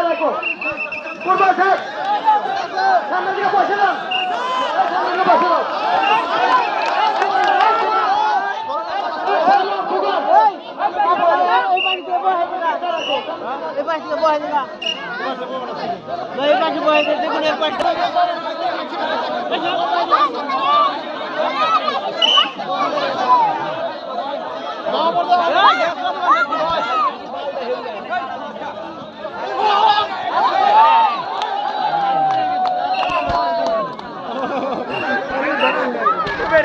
রাখো সামনে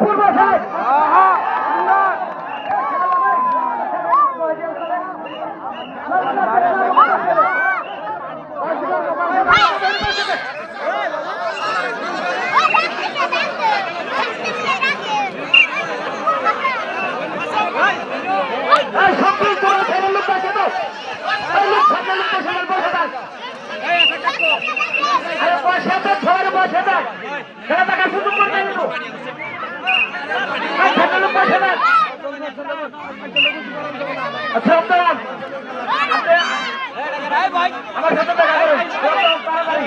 পূর্ব সাহেব এই সকল তোরা ছেলের লোক বসে দাও এই লোক সকল লোক বসে দাও বসে দাও আরে বসে দাও সবাই বসে দাও খেলা দেখা শুরু করতে দেবো এই সকল লোক বসে দাও আচ্ছা আপনারা আমার সাথে দেখা করুন তাড়াতাড়ি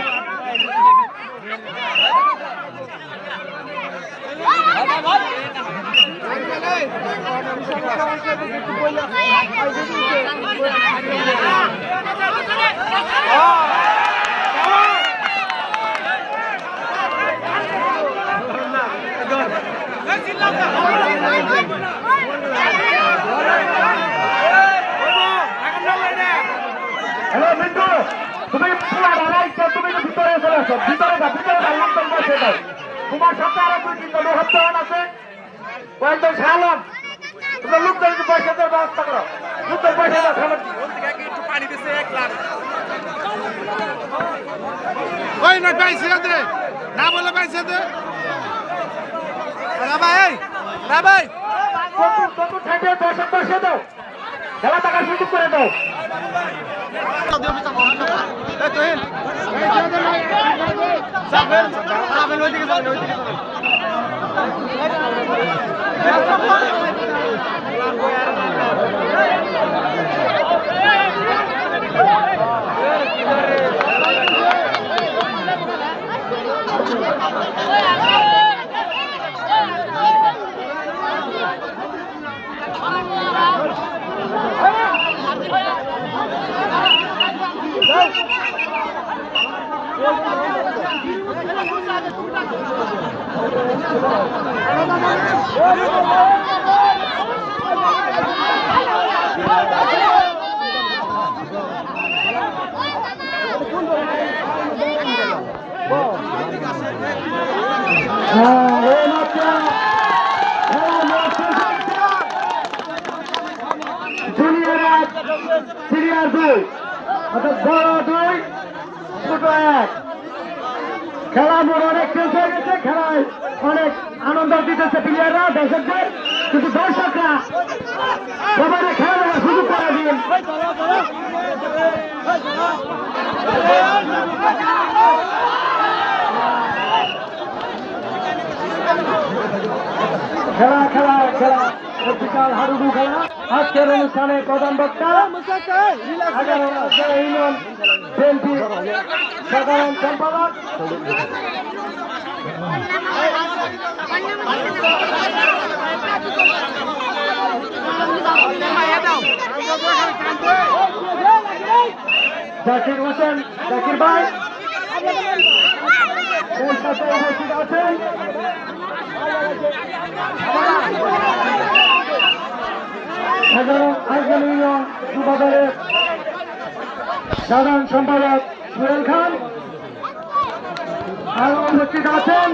তুমি পুরা দাঁড়াইছো তুমি ভিতরে চলে আসো ভিতরে যা ভিতরে যা লোকজন বসে দাও তোমার সাথে আরও দুই, তিনটা লোক হাতে আছে। কয়েকজন সালাম তোমরা লোকজন একটু বসে দেওয়ার ব্যবস্থা করো। লোকজন বসে দাও সালাম ওই না পাইছে না বলে পাইছে দে ভাই ভাই চতুর চতুর সাইডে বসে বসে দাও খেলা টাকা সুযোগ করে দাও জুনিয়র এক সিনিয়র দুই অর্থাৎ বড় দুই এক খেলা মোড় অনেক হয়ে গেছে, খেলায় অনেক আনন্দ দিতেছে প্লেয়াররা দর্শকদের। কিন্তু দর্শকরা সবাই খেলা দেওয়ার সুযোগ করে দিন। খেলা খেলা খেলা। বিশাল হাডুডু খেলা আজকের অনুষ্ঠানে প্রধান বক্তা সাধারণ সম্পাদক জাকির হোসেন জাকির ভাই আছেন সাধারণ আজকাল ইউনিয়ন যুবদলের সাধারণ সম্পাদক সুরেল খান। আরও উপস্থিত আছেন।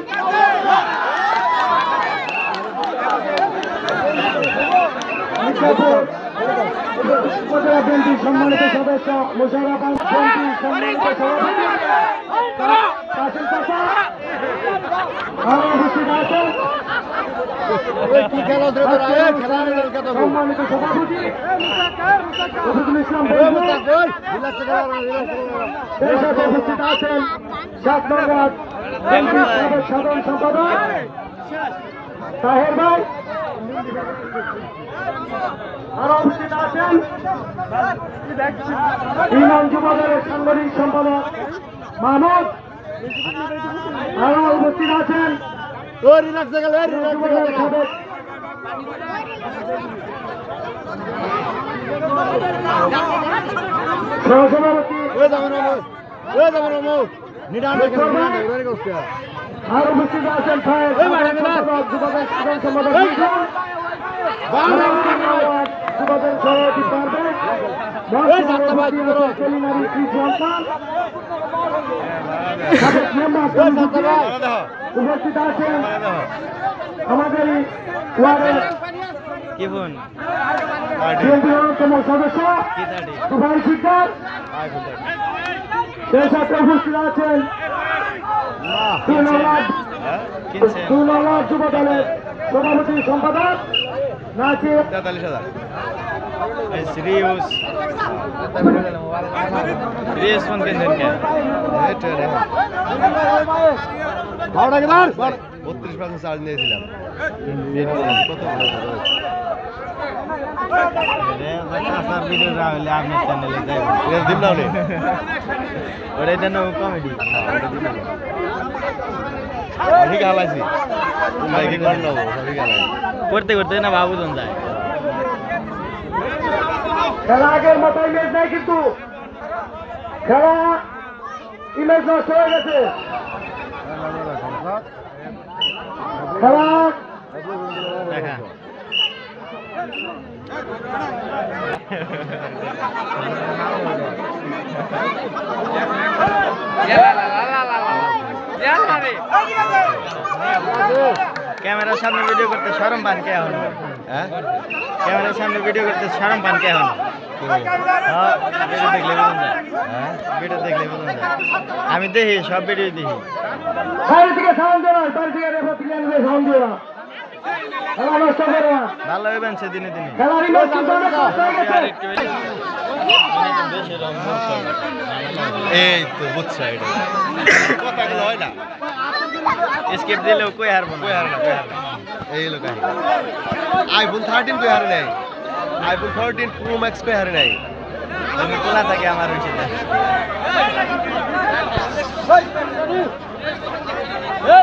উপজেলা বিএনপির সম্মানিত সদস্য মুশারফ বিএনপির সম্মানিত সভাপতি আরও উপস্থিত আছেন। সম্মানিত সভাপতি উপস্থিত আছেন সাত সাধারণ সম্পাদক তাহের ভাই। আরও উপস্থিত আছেন ইমাম যুবদলের সাংগঠনিক সম্পাদক মাহমুদ। আরও উপস্থিত আছেন যুবদলের সাবেক সহসভাপতি আর উপস্থিত আছেন সভাপতি পারভেজ। মহাসভাপতি উপস্থিত আছেন আমাদের ওয়ার্ডের অন্যতম সদস্য দাড়ি শিকদার সেই সাথে উপস্থিত আছেন যুব দলের সভাপতি সম্পাদক নাচির তেতাল্লিশ হাজার। সিরিয়াস সিরিয়াস ফোন কিনছেন কে বত্রিশ পার্সেন্ট চার্জ নিয়েছিলাম। করতে করতে না বাবুজন যায়। খেলা আগের মতো ইমেজ নাই কিন্তু। খেলা ইমেজ নষ্ট হয়ে গেছে। ক্যামেরার সামনে ভিডিও করতে সরম পান কে এখন হ্যাঁ? ক্যামেরার সামনে ভিডিও করতে শরম পান কে এখন। হ্যাঁ, হ্যাঁ আমি দেখি সব ভিডিও দেখি। ভালো হইবেন সে দিনে। এই তো বুঝছ এটা। কথাগুলো হয় না। স্কেপ দিলেও কই হারবো না। কই হারে না কই হারে না এই লোক আইফোন থার্টিন কই হারে নাই? আইফোন ফোরটিন প্রো ম্যাক্স কই হারে নাই? আমি খোলা থাকে আমার উচিত